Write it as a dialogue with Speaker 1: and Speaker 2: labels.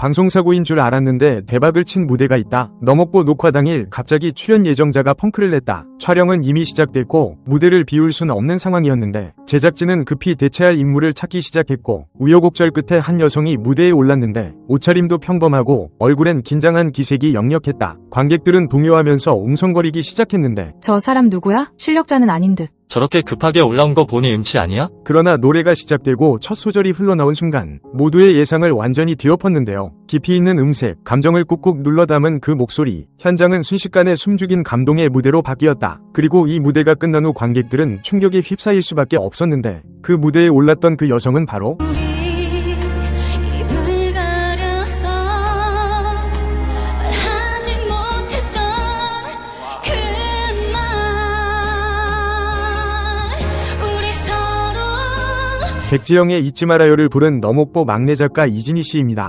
Speaker 1: 방송사고인 줄 알았는데 대박을 친 무대가 있다. 너목보 녹화 당일 갑자기 출연 예정자가 펑크를 냈다. 촬영은 이미 시작됐고 무대를 비울 수는 없는 상황이었는데 제작진은 급히 대체할 인물을 찾기 시작했고 우여곡절 끝에 한 여성이 무대에 올랐는데 옷차림도 평범하고 얼굴엔 긴장한 기색이 역력했다. 관객들은 동요하면서 웅성거리기 시작했는데
Speaker 2: 저 사람 누구야? 실력자는 아닌 듯.
Speaker 3: 저렇게 급하게 올라온 거 보니 음치 아니야?
Speaker 1: 그러나 노래가 시작되고 첫 소절이 흘러나온 순간 모두의 예상을 완전히 뒤엎었는데요. 깊이 있는 음색, 감정을 꾹꾹 눌러 담은 그 목소리, 현장은 순식간에 숨죽인 감동의 무대로 바뀌었다. 그리고 이 무대가 끝난 후 관객들은 충격에 휩싸일 수밖에 없었는데 그 무대에 올랐던 그 여성은 바로 백지영의 잊지 말아요를 부른 너목보 막내 작가 이진희 씨입니다.